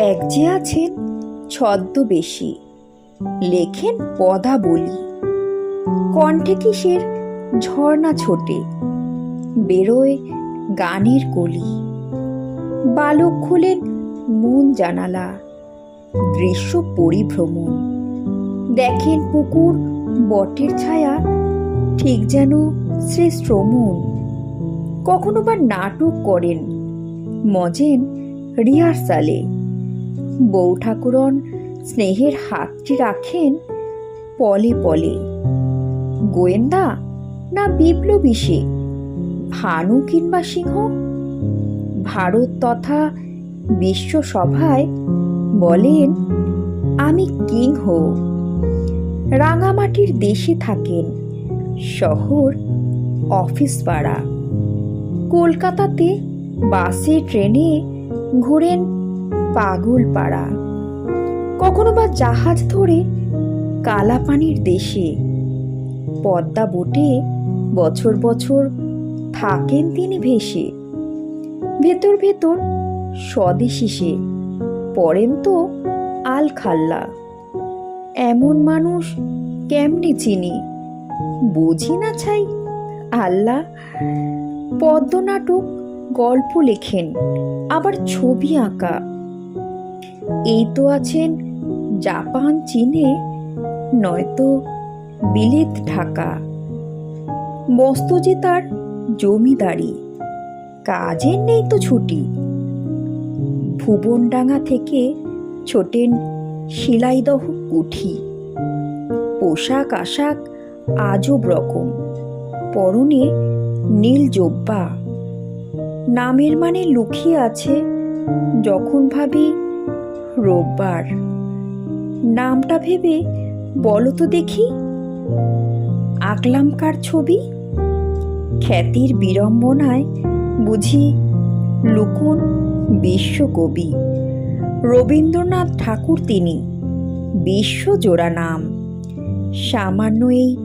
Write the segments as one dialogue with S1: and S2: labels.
S1: এক যে আছেন, ছদ্মবেশী। লেখেন পদা বলি কণ্ঠে কিসের ঝর্ণা ছোটে, বেরোয় গানের কলি। বালক খুলেন মন জানালা, দৃশ্য পরিভ্রমণ। দেখেন পুকুর বটের ছায়া, ঠিক যেন শ্রেষ্ঠ মন। কখনো বা নাটক করেন, মজেন রিহার্সালে। বউ ঠাকুরন স্নেহের হাতটি রাখেন পলে পলে। গোয়েন্দা না বিপ্লবী সে ভানু কিংবা সিংহ? ভারত তথা বিশ্বসভায় বলেন, আমি কিং হো। রাঙামাটির দেশে থাকেন। শহর অফিস পাড়া। কলকাতাতে বাসে, ট্রেনে ঘোরেন পাগল পাড়া কখনো বা জাহাজ ধরে কালাপানির দেশে। পদ্মা বোটে বছর বছর থাকেন তিনি ভেসে। ভেতর ভেতর স্বদেশী সে, পড়েন তো আল খাল্লা এমন মানুষ কেমনে চিনি? বুঝি না ছাই, আল্লাহ পদ্মনাটক গল্প লেখেন, আবার ছবি আঁকা। এই তো আছেন জাপান, চীনে, নয়তো বিলেত, ঢাকা। মস্তজি তার জমিদারি, কাজের নেই তো ছুটি। ভুবনডাঙ্গা থেকে ছোটেন শিলাইদহ কুঠি। পোশাক আশাক আজব রকম, পরনে নীল জব্বা। নামের মানে লুকিয়ে আছে, যখন ভাবি রোববার। নামটা ভেবে বলো তো দেখি। আকলামকার ছবি? খ্যাতির বিড়ম্বনায় বুঝি লুকুন বিশ্বকবি। রবীন্দ্রনাথ ঠাকুর তিনি বিশ্বজোড়া নাম। সামান্য এই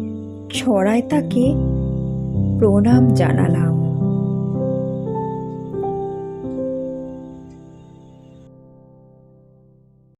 S1: ছড়ায় তাকে প্রণাম জানালাম।